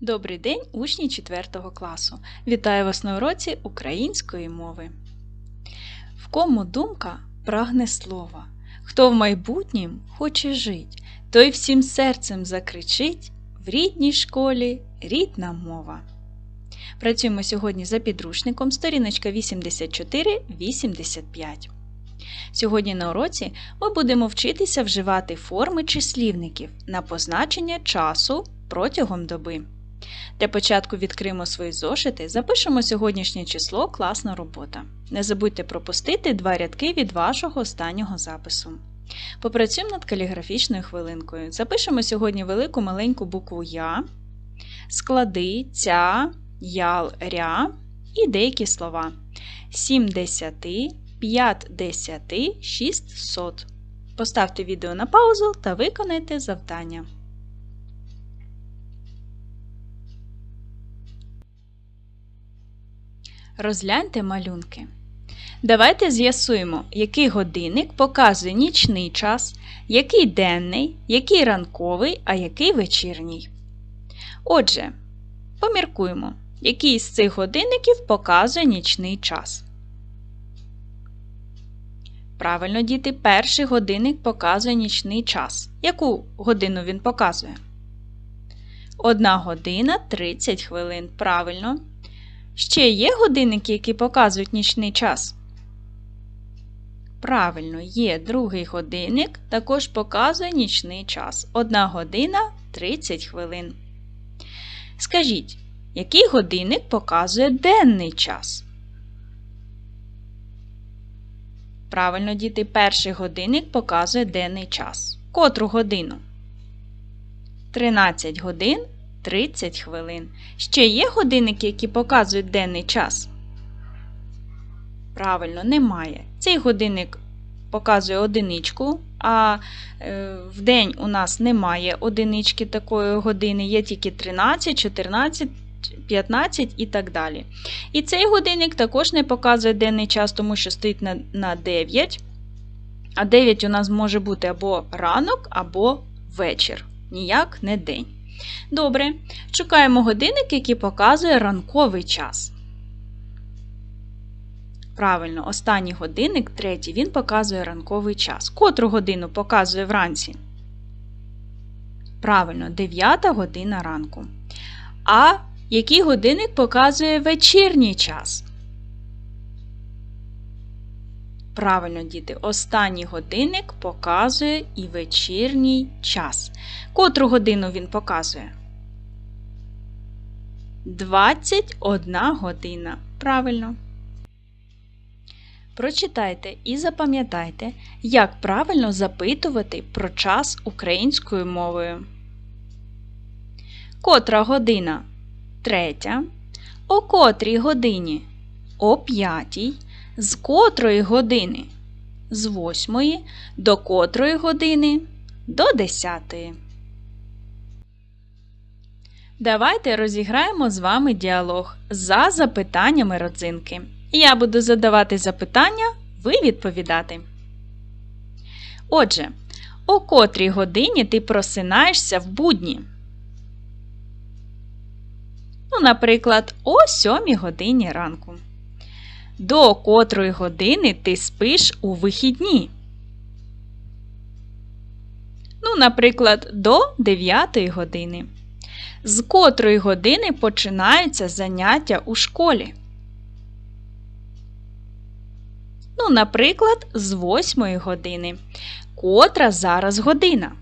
Добрий день, учні 4 класу. Вітаю вас на уроці української мови. В кому думка прагне слова. Хто в майбутнім хоче жить, той всім серцем закричить в рідній школі рідна мова. Працюємо сьогодні за підручником сторіночка 84-85. Сьогодні на уроці ми будемо вчитися вживати форми числівників на позначення часу протягом доби. Для початку відкриємо свої зошити, запишемо сьогоднішнє число класна робота. Не забудьте пропустити два рядки від вашого останнього запису. Попрацюємо над каліграфічною хвилинкою. Запишемо сьогодні велику маленьку букву Я, склади, ця, ял, ря і деякі слова. Сім десяти, п'ять десяти, шістсот. Поставте відео на паузу та виконайте завдання. Розгляньте малюнки. Давайте з'ясуємо, який годинник показує нічний час, який денний, який ранковий, а який вечірній. Отже, поміркуємо, який з цих годинників показує нічний час. Правильно, діти, перший годинник показує нічний час. Яку годину він показує? Одна година 30 хвилин. Правильно. Ще є годинники, які показують нічний час? Правильно, є другий годинник, також показує нічний час. 1 година 30 хвилин. Скажіть, який годинник показує денний час? Правильно, діти, перший годинник показує денний час. Котру годину? 13 годин 30 хвилин. Ще є годинники, які показують денний час? Правильно, немає. Цей годинник показує одиничку, а е, в день у нас немає одинички такої години, є тільки 13, 14, 15 і так далі. І цей годинник також не показує денний час, тому що стоїть на, на 9. А 9 у нас може бути або ранок, або вечір. Ніяк не день. Добре, шукаємо годинник, який показує ранковий час. Правильно, останній годинник, третій, він показує ранковий час. Котру годину показує вранці? Правильно, 9 година ранку. А який годинник показує вечірній час? Правильно, діти, останній годинник показує і вечірній час. Котру годину він показує? 21 година. Правильно. Прочитайте і запам'ятайте, як правильно запитувати про час українською мовою. Котра година? Третя. О котрій годині? О п'ятій. З котрої години? З восьмої. До котрої години? До десятої. Давайте розіграємо з вами діалог за запитаннями родзинки. Я буду задавати запитання, ви відповідати. Отже, о котрій годині ти просинаєшся в будні? Ну, наприклад, о 7 годині ранку. До котрої години ти спиш у вихідні? Ну, наприклад, до 9 години. З котрої години починаються заняття у школі? Ну, наприклад, з 8 години. Котра зараз година?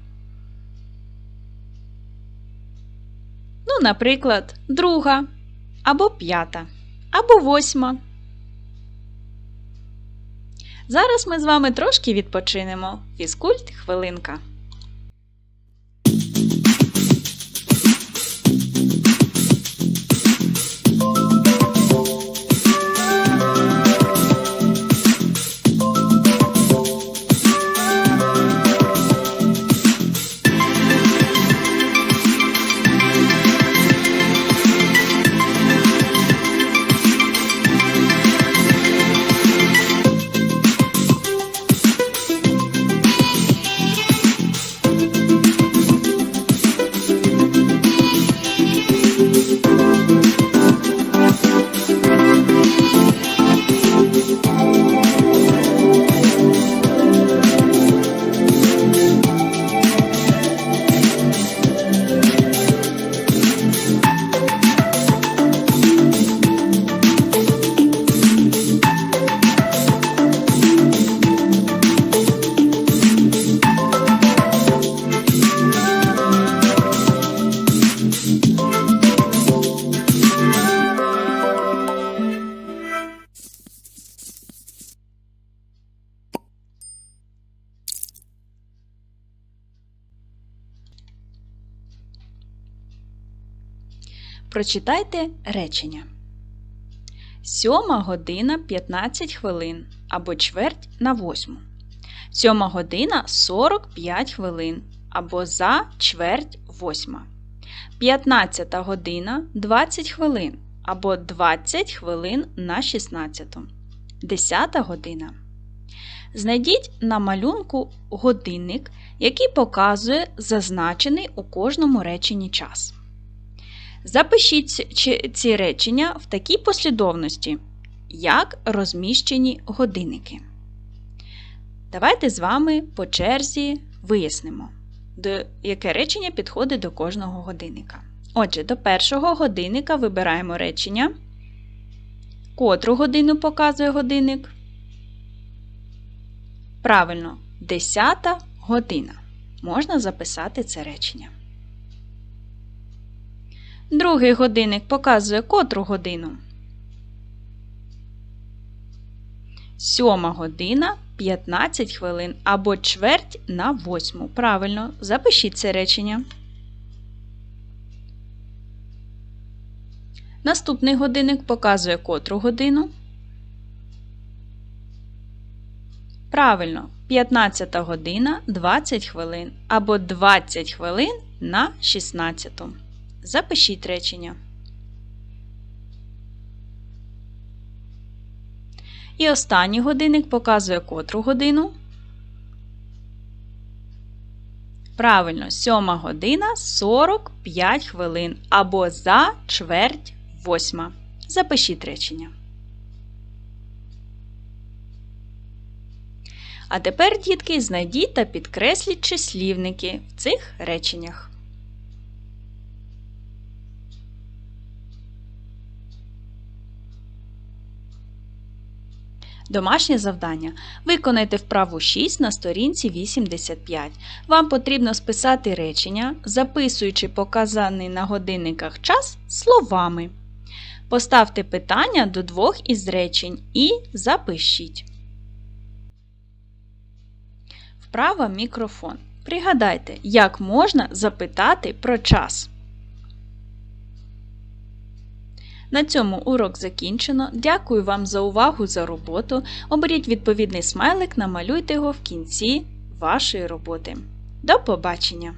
Ну, наприклад, друга, або п'ята, або восьма. Зараз ми з вами трошки відпочинемо. Фізкульт хвилинка. Прочитайте речення. Сьома година 15 хвилин або чверть на восьму. Сьома година 45 хвилин або за чверть восьма. 15 година 20 хвилин або 20 хвилин на 16. 10 година. Знайдіть на малюнку годинник, який показує зазначений у кожному реченні час. Запишіть ці- речення в такій послідовності, як розміщені годинники. Давайте з вами по черзі вияснимо, до яке речення підходить до кожного годинника. Отже, до першого годинника вибираємо речення. Котру годину показує годинник? Правильно, 10 година. Можна записати це речення. Другий годинник показує котру годину. Сьома година 15 хвилин або чверть на восьму. Правильно, запишіть це речення. Наступний годинник показує котру годину. Правильно, 15 година 20 хвилин або 20 хвилин на 16. Запишіть речення. І останній годинник показує котру годину. Правильно, 7 година 45 хвилин або за чверть восьма. Запишіть речення. А тепер, дітки, знайдіть та підкресліть числівники в цих реченнях. Домашнє завдання. Виконайте вправу 6 на сторінці 85. Вам потрібно списати речення, записуючи показаний на годинниках час словами. Поставте питання до двох із речень і запишіть. Вправа мікрофон. Пригадайте, як можна запитати про час. На цьому урок закінчено. Дякую вам за увагу за роботу. Оберіть відповідний смайлик, намалюйте його в кінці вашої роботи. До побачення!